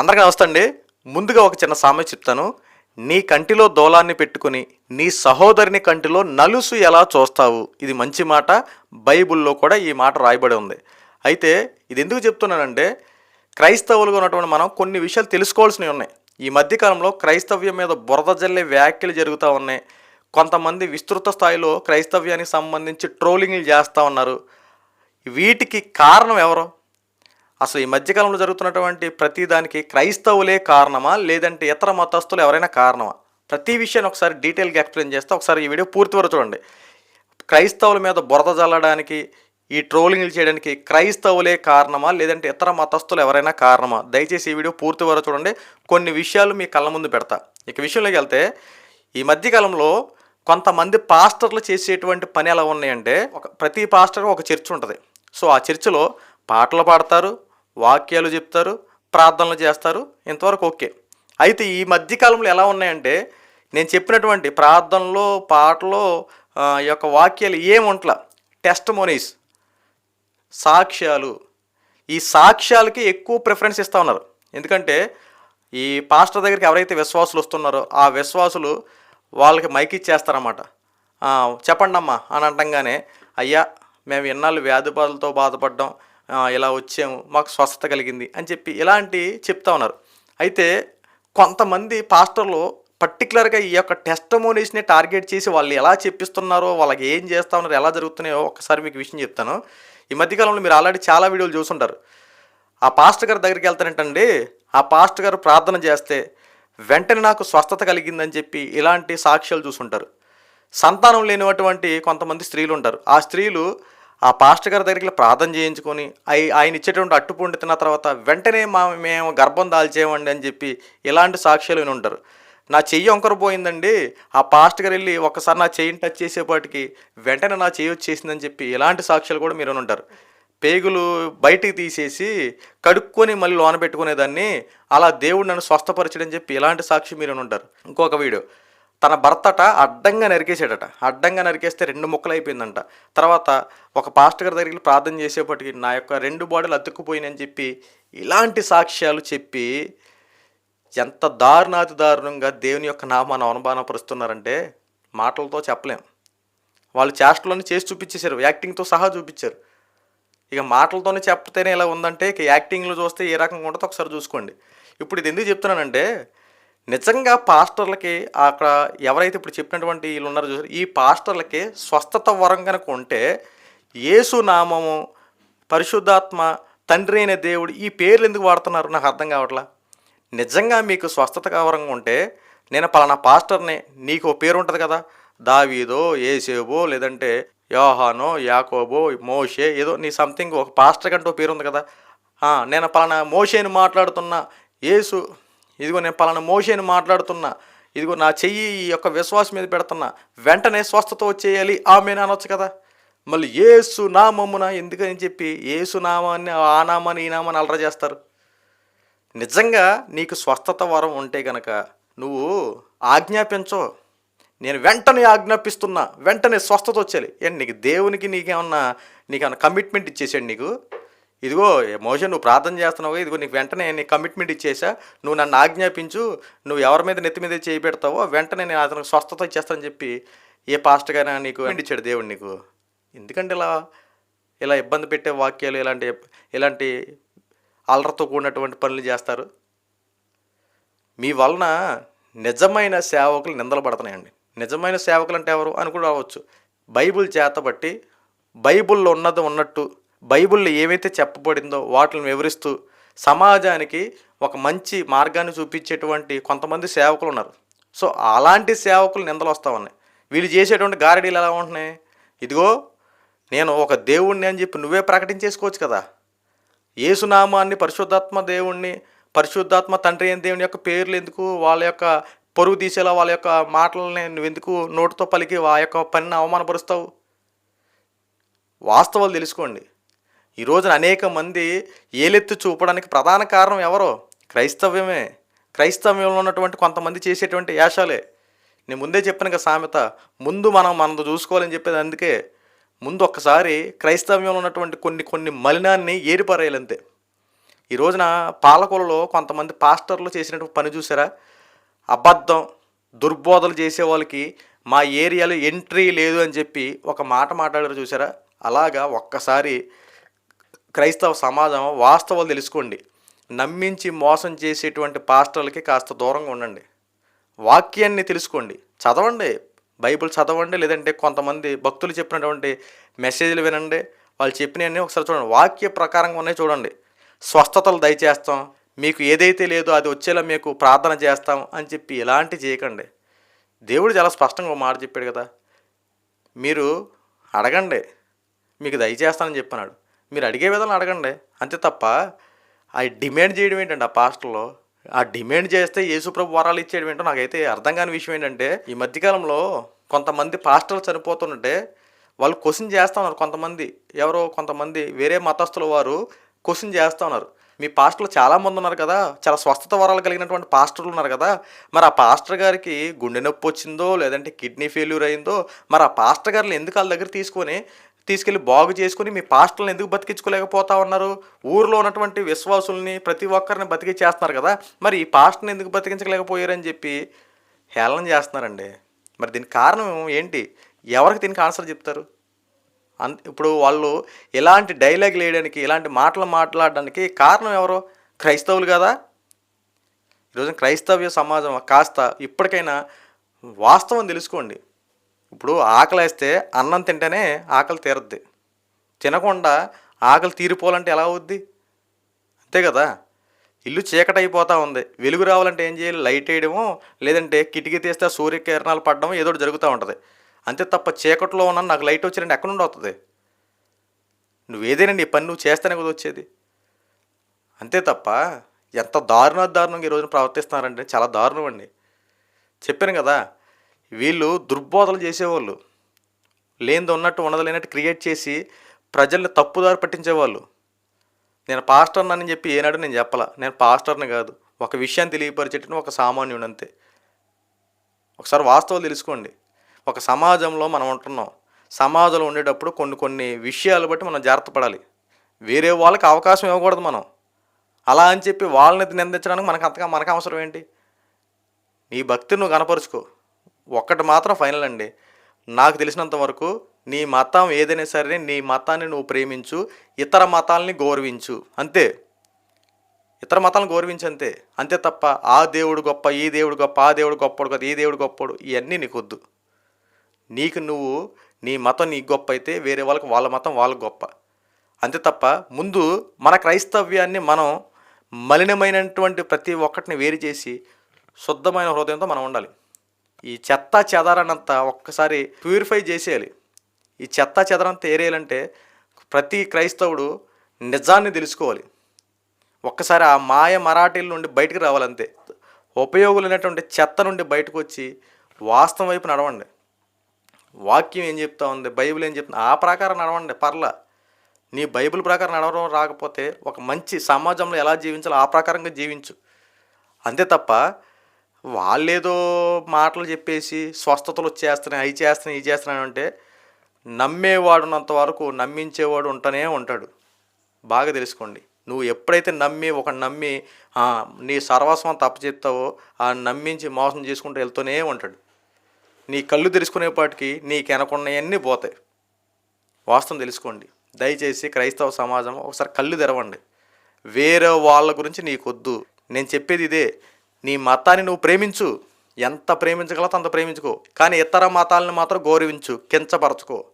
అందరికీ నమస్తే అండి ముందుగా ఒక చిన్న సామెత చెప్తాను. నీ కంటిలో దోలాన్ని పెట్టుకుని నీ సహోదరిని కంటిలో నలుసు ఎలా చూస్తావు? ఇది మంచి మాట. బైబుల్లో కూడా ఈ మాట రాయబడి ఉంది. అయితే ఇది ఎందుకు చెప్తున్నానంటే క్రైస్తవులుగా ఉన్నటువంటి మనం కొన్ని విషయాలు తెలుసుకోవాల్సినవి ఉన్నాయి. ఈ మధ్యకాలంలో క్రైస్తవ్యం మీద బురద జల్లే వ్యాఖ్యలు జరుగుతూ ఉన్నాయి. కొంతమంది విస్తృత స్థాయిలో క్రైస్తవ్యానికి సంబంధించి ట్రోలింగ్లు చేస్తూ ఉన్నారు. వీటికి కారణం ఎవరు? అసలు ఈ మధ్యకాలంలో జరుగుతున్నటువంటి ప్రతి దానికి క్రైస్తవులే కారణమా? లేదంటే ఇతర మతస్థులు ఎవరైనా కారణమా? ప్రతి విషయాన్ని ఒకసారి డీటెయిల్గా ఎక్స్ప్లెయిన్ చేస్తే ఒకసారి ఈ వీడియో పూర్తి వరకు చూడండి. క్రైస్తవుల మీద బురద జల్లడానికి ఈ ట్రోలింగ్లు చేయడానికి క్రైస్తవులే కారణమా? లేదంటే ఇతర మతస్థులు ఎవరైనా కారణమా? దయచేసి ఈ వీడియో పూర్తి వరకు చూడండి. కొన్ని విషయాలు మీ కళ్ళ ముందు పెడతా. ఇక విషయంలోకి వెళ్తే ఈ మధ్యకాలంలో కొంతమంది పాస్టర్లు చేసేటువంటి పని ఎలా ఉన్నాయంటే ఒక ప్రతి పాస్టర్ ఒక చర్చ్ ఉంటుంది. సో ఆ చర్చిలో పాటలు పాడతారు వాక్యాలు చెప్తారు ప్రార్థనలు చేస్తారు ఇంతవరకు ఓకే. అయితే ఈ మధ్యకాలంలో ఎలా ఉన్నాయంటే నేను చెప్పినటువంటి ప్రార్థనలో పాటలు ఈ యొక్క వాక్యాలు ఏముంట్లా టెస్ట్ మోనీస్ సాక్ష్యాలు. ఈ సాక్ష్యాలకి ఎక్కువ ప్రిఫరెన్స్ ఇస్తూ ఉన్నారు. ఎందుకంటే ఈ పాస్టర్ దగ్గరికి ఎవరైతే విశ్వాసులు వస్తున్నారో ఆ విశ్వాసులు వాళ్ళకి మైక్ ఇచ్చేస్తారన్నమాట. చెప్పండమ్మా చెప్పండి అమ్మా అని అంటంగానే అయ్యా మేము ఇన్నాళ్ళు వ్యాధి బాధలతో బాధపడ్డాం. ఇలా వచ్చాము మాకు స్వస్థత కలిగింది అని చెప్పి ఇలాంటి చెప్తా ఉన్నారు. అయితే కొంతమంది పాస్టర్లు పర్టికులర్గా ఈ యొక్క టెస్టమోనీస్ని టార్గెట్ చేసి వాళ్ళు ఎలా చెప్పిస్తున్నారో వాళ్ళకి ఏం చేస్తా ఉన్నారో ఎలా జరుగుతున్నాయో ఒకసారి మీకు విషయం చెప్తాను. ఈ మధ్యకాలంలో మీరు ఆల్రెడీ చాలా వీడియోలు చూసుంటారు. ఆ పాస్టర్ గారి దగ్గరికి వెళ్తానంటండి ఆ పాస్టర్ గారు ప్రార్థన చేస్తే వెంటనే నాకు స్వస్థత కలిగిందని చెప్పి ఇలాంటి సాక్ష్యాలు చూసుంటారు. సంతానం లేనిటువంటి కొంతమంది స్త్రీలు ఉంటారు. ఆ స్త్రీలు ఆ పాస్టర్ గారి దగ్గరికి ప్రార్థన చేయించుకొని అయి ఆయన ఇచ్చేటువంటి అట్టుపండు తిన్న తర్వాత వెంటనే మా మేము గర్భం దాల్చేయమండి అని చెప్పి ఇలాంటి సాక్ష్యాలు విని ఉంటారు. నా చెయ్యి వంకర పోయిందండి. ఆ పాస్ట్ గారు వెళ్ళి ఒకసారి నా చెయ్యిని టచ్ చేసేపాటికి వెంటనే నా చెయ్యి వచ్చేసిందని చెప్పి ఇలాంటి సాక్ష్యాలు కూడా మీరు ఉంటారు. పేగులు బయటికి తీసేసి కడుక్కొని మళ్ళీ లోన పెట్టుకునేదాన్ని. అలా దేవుడు నన్ను స్వస్థపరచడని చెప్పి ఇలాంటి సాక్షి మీరు ఉంటారు. ఇంకొక వీడియో. తన భర్తట అడ్డంగా నరికేసాడట అడ్డంగా నరికేస్తే రెండు ముక్కలు అయిపోయిందంట తర్వాత ఒక పాస్ట్ గారి దగ్గరికి ప్రార్థన చేసేపటికి నా యొక్క రెండు బాడీలు అతుక్కుపోయినని చెప్పి ఇలాంటి సాక్ష్యాలు చెప్పి ఎంత దారుణాతి దారుణంగా దేవుని యొక్క నామాన్ని అవమానపరుస్తున్నారంటే మాటలతో చెప్పలేం. వాళ్ళు చేష్టలోనే చేసి చూపించేశారు. యాక్టింగ్తో సహా చూపించారు. ఇక మాటలతోనే చెప్తేనే ఇలా ఉందంటే ఇక యాక్టింగ్లో చూస్తే ఏ రకంగా ఉంటుందో ఒకసారి చూసుకోండి. ఇప్పుడు ఇది ఎందుకు చెప్తున్నానంటే నిజంగా పాస్టర్లకి అక్కడ ఎవరైతే ఇప్పుడు చెప్పినటువంటి వీళ్ళు ఉన్నారో చూసారు ఈ పాస్టర్లకి స్వస్థత వరం కనుక ఉంటే యేసు నామము పరిశుద్ధాత్మ తండ్రి అయిన దేవుడు ఈ పేర్లు ఎందుకు వాడుతున్నారు? నాకు అర్థం కావట్లా? నిజంగా మీకు స్వస్థత కావరంగా ఉంటే నేను పలానా పాస్టర్ని నీకు ఓ పేరు ఉంటుంది కదా దావీదో ఏసేబో లేదంటే యోహానో యాకోబో మోషే ఏదో నీ సంథింగ్ ఒక పాస్టర్ కంటే ఓ పేరు ఉంది కదా. నేను పలానా మోషేని మాట్లాడుతున్నా యేసు ఇదిగో నేను పలానా మోషేని మాట్లాడుతున్నా. ఇదిగో నా చెయ్యి ఈ యొక్క విశ్వాసం మీద పెడుతున్నా. వెంటనే స్వస్థత వచ్చేయాలి. ఆమె అనొచ్చు కదా. మళ్ళీ ఏసు నామమున ఎందుకని చెప్పి ఏసు నామాన్ని ఆ నామాన్ని ఈ నామాన్ని అలరా చేస్తారు? నిజంగా నీకు స్వస్థత వరం ఉంటే గనక నువ్వు ఆజ్ఞాపించో. నేను వెంటనే ఆజ్ఞాపిస్తున్నా. వెంటనే స్వస్థత వచ్చేయాలి. ఏంటి నీకు దేవునికి నీకేమన్నా నీకేమన్నా కమిట్మెంట్ ఇచ్చేసాడు నీకు? ఇదిగో మోషన్ నువ్వు ప్రార్థన చేస్తున్నావు ఇదిగో నీకు వెంటనే నీ కమిట్మెంట్ ఇచ్చేసా. నువ్వు నన్ను ఆజ్ఞాపించు నువ్వు ఎవరి మీద నెత్తి మీద చేయి పెడతావో వెంటనే నేను అతనికి స్వస్థత ఇచ్చేస్తానని చెప్పి ఏ పాస్టర్గా నీకు ఇచ్చాడు దేవుడు నీకు. ఎందుకంటే ఇలా ఇలా ఇబ్బంది పెట్టే వాక్యాలు ఇలాంటి ఇలాంటి అలరతో కూడినటువంటి పనులు చేస్తారు. మీ వలన నిజమైన సేవకులు నిందలు పడుతున్నాయండి నిజమైన సేవకులు అంటే ఎవరు? అని కూడా రావచ్చు. బైబిల్ చేతబట్టి బైబిల్లో ఉన్నది ఉన్నట్టు బైబిల్లో ఏవైతే చెప్పబడిందో వాటిని వివరిస్తూ సమాజానికి ఒక మంచి మార్గాన్ని చూపించేటువంటి కొంతమంది సేవకులు ఉన్నారు. సో అలాంటి సేవకులు నిందలు వస్తూ ఉన్నాయి. వీళ్ళు చేసేటువంటి గారడీలు ఎలా ఉంటున్నాయి? ఇదిగో నేను ఒక దేవుణ్ణి అని చెప్పి నువ్వే ప్రకటించేసుకోవచ్చు కదా. యేసునామాన్ని పరిశుద్ధాత్మ దేవుణ్ణి పరిశుద్ధాత్మ తండ్రి అయిన దేవుని యొక్క పేర్లు ఎందుకు వాళ్ళ యొక్క పొరుగు తీసేలా వాళ్ళ యొక్క మాటలని నువ్వు ఎందుకు నోటితో పలికి ఆ యొక్క పనిని అవమానపరుస్తావు? వాస్తవాలు తెలుసుకోండి. ఈ రోజున అనేక మంది ఏలెత్తి చూపడానికి ప్రధాన కారణం ఎవరో? క్రైస్తవ్యమే. క్రైస్తవ్యంలో ఉన్నటువంటి కొంతమంది చేసేటువంటి యాశాలే. నేను ముందే చెప్పాను కదా సామెత ముందు మనం మనది చూసుకోవాలని చెప్పేది అందుకే. ముందు ఒక్కసారి క్రైస్తవ్యంలో ఉన్నటువంటి కొన్ని కొన్ని మలినాన్ని ఏరిపారేయాలంతే ఈ రోజున పాలకులలో కొంతమంది పాస్టర్లు చేసినటువంటి పని చూసారా? అబద్ధం దుర్బోధలు చేసే వాళ్ళకి మా ఏరియాలో ఎంట్రీ లేదు అని చెప్పి ఒక మాట మాట్లాడారు చూసారా? అలాగా ఒక్కసారి క్రైస్తవ సమాజం వాస్తవాలు తెలుసుకోండి. నమ్మించి మోసం చేసేటువంటి పాస్టర్లకి కాస్త దూరంగా ఉండండి. వాక్యాన్ని తెలుసుకోండి. చదవండి. బైబిల్ చదవండి. లేదంటే కొంతమంది భక్తులు చెప్పినటువంటి మెసేజ్లు వినండి. వాళ్ళు చెప్పినవన్నీ ఒకసారి చూడండి. వాక్య ప్రకారంగా ఉన్నాయి చూడండి. స్వస్థతలు దయచేస్తాం. మీకు ఏదైతే లేదో అది వచ్చేలా మీకు ప్రార్థన చేస్తాం అని చెప్పి ఇలాంటి చేయకండి. దేవుడు చాలా స్పష్టంగా మాట చెప్పాడు కదా. మీరు అడగండి. మీకు దయచేస్తానని చెప్పన్నాడు. మీరు అడిగే విధానం అడగండి. అంతే తప్ప ఆ డిమాండ్ చేయడం ఏంటండి ఆ పాస్టర్లో? ఆ డిమాండ్ చేస్తే యేసుప్రభు వరాలు ఇచ్చేయడం ఏంటో నాకైతే అర్థం కాని విషయం ఏంటంటే ఈ మధ్యకాలంలో కొంతమంది పాస్టర్లు చనిపోతుంటే వాళ్ళు క్వశ్చన్ చేస్తూ ఉన్నారు. కొంతమంది ఎవరో కొంతమంది వేరే మతస్థుల వారు క్వశ్చన్ చేస్తూ ఉన్నారు. మీ పాస్టర్లు చాలామంది ఉన్నారు కదా? చాలా స్వస్థత వరాలు కలిగినటువంటి పాస్టర్లు ఉన్నారు కదా? మరి ఆ పాస్టర్ గారికి గుండె నొప్పి వచ్చిందో లేదంటే కిడ్నీ ఫెయిల్యూర్ అయిందో మరి ఆ పాస్టర్ గారిని ఎందుకు వాళ్ళ దగ్గర తీసుకొని తీసుకెళ్ళి బాగు చేసుకుని మీ పాస్టర్లను ఎందుకు బతికించుకోలేకపోతా ఉన్నారు? ఊర్లో ఉన్నటువంటి విశ్వాసుల్ని ప్రతి ఒక్కరిని బతికించేస్తున్నారు కదా. మరి ఈ పాస్టర్ని ఎందుకు బతికించలేకపోయారని చెప్పి హేళన చేస్తున్నారండి. మరి దీనికి కారణం ఏంటి? ఎవరికి దీనికి ఆన్సర్ చెప్తారు? అన్ ఇప్పుడు వాళ్ళు ఇలాంటి డైలాగ్ వేయడానికి ఇలాంటి మాటలు మాట్లాడడానికి కారణం ఎవరు? క్రైస్తవులు కదా. ఈరోజు క్రైస్తవ్య సమాజం కాస్త ఇప్పటికైనా వాస్తవం తెలుసుకోండి. ఇప్పుడు ఆకలేస్తే అన్నం తింటేనే ఆకలి తీరద్ది. తినకుండా ఆకలి తీరిపోవాలంటే ఎలా అవుద్ది? అంతే కదా. ఇల్లు చీకటి అయిపోతూ ఉంది. వెలుగు రావాలంటే ఏం చేయాలి? లైట్ వేయడము లేదంటే కిటికీ తీస్తే సూర్యకిరణాలు పడడం ఏదో ఒకటి జరుగుతూ ఉంటుంది. అంతే తప్ప చీకట్లో ఉన్న నాకు లైట్ వచ్చినంటే ఎక్కడి నుండి వస్తుంది నువ్వు ఏదైనా నీ పని నువ్వు చేస్తేనే కదా వచ్చేది. అంతే తప్ప ఎంత దారుణ దారుణంగా ఈ రోజున ప్రవర్తిస్తున్నారంటే చాలా దారుణం అండి. చెప్పాను కదా వీళ్ళు దుర్బోధలు చేసేవాళ్ళు. లేనిది ఉన్నట్టు ఉన్నది లేనట్టు క్రియేట్ చేసి ప్రజల్ని తప్పుదారి పట్టించేవాళ్ళు. నేను పాస్టర్ని అని చెప్పి ఏనాడు నేను చెప్పలా. నేను పాస్టర్ని కాదు. ఒక విషయాన్ని తెలియపరిచేటట్టు ఒక సామాన్యుడు అంతే. ఒకసారి వాస్తవాలు తెలుసుకోండి. ఒక సమాజంలో మనం ఉంటున్నాం. సమాజంలో ఉండేటప్పుడు కొన్ని కొన్ని విషయాలు బట్టి మనం జాగ్రత్త పడాలి. వేరే వాళ్ళకి అవకాశం ఇవ్వకూడదు మనం. అలా అని చెప్పి వాళ్ళని నిందించడానికి మనకు అంతగా మనకు అవసరం ఏంటి? నీ భక్తిని నువ్వు కనపరుచుకో. ఒక్కటి మాత్రం ఫైనల్ అండి. నాకు తెలిసినంత వరకు నీ మతం ఏదైనా సరే నీ మతాన్ని నువ్వు ప్రేమించు ఇతర మతాలని గౌరవించు. అంతే. ఇతర మతాలను గౌరవించు అంతే. అంతే తప్ప ఆ దేవుడు గొప్ప ఈ దేవుడు గొప్ప ఆ దేవుడు గొప్పడు కదా ఈ దేవుడు గొప్పడు ఇవన్నీ నీకు వద్దు. నీకు నువ్వు నీ మతం నీకు గొప్ప అయితే వేరే వాళ్ళకి వాళ్ళ మతం వాళ్ళకి గొప్ప. అంతే తప్ప ముందు మన క్రైస్తవ్యాన్ని మనం మలినమైనటువంటి ప్రతి ఒక్కటిని వేరు చేసి శుద్ధమైన హృదయంతో మనం ఉండాలి. ఈ చెత్త చెదరనంతా ఒక్కసారి ప్యూరిఫై చేసేయాలి. ఈ చెత్త చెదరంతా ఏరేయాలంటే ప్రతి క్రైస్తవుడు నిజాన్ని తెలుసుకోవాలి. ఒక్కసారి ఆ మాయ మరాఠీల నుండి బయటకు రావాలంతే. ఉపయోగులైనటువంటి చెత్త నుండి బయటకు వచ్చి వాస్తవం వైపు నడవండి. వాక్యం ఏం చెప్తా ఉంది? బైబిల్ ఏం చెప్తుంది? ఆ ప్రకారం నడవండి పర్లా. నీ బైబిల్ ప్రకారం నడవడం రాకపోతే ఒక మంచి సమాజంలో ఎలా జీవించాలో ఆ ప్రకారంగా జీవించు. అంతే తప్ప వాళ్ళేదో మాటలు చెప్పేసి స్వస్థతలు వచ్చేస్తున్నాయి అవి చేస్తున్నాయి ఇవి చేస్తున్నాయి అంటే నమ్మేవాడున్నంత వరకు నమ్మించేవాడు ఉంటూనే ఉంటాడు. బాగా తెలుసుకోండి. నువ్వు ఎప్పుడైతే నమ్మి ఒక నమ్మి నీ సర్వస్వం తప్పు చెప్తావో ఆ నమ్మించి మోసం చేసుకుంటూ వెళ్తూనే ఉంటాడు. నీ కళ్ళు తెరుచుకునేపాటికి నీకు వెనకున్నవన్నీ పోతాయి. వాస్తవం తెలుసుకోండి. దయచేసి క్రైస్తవ సమాజం ఒకసారి కళ్ళు తెరవండి. వేరే వాళ్ళ గురించి నీకొద్దు. నేను చెప్పేది ఇదే. నీ మతాన్ని నువ్వు ప్రేమించు. ఎంత ప్రేమించగలతో అంత ప్రేమించుకో. కానీ ఇతర మతాలను మాత్రం గౌరవించు. కించపరచుకో.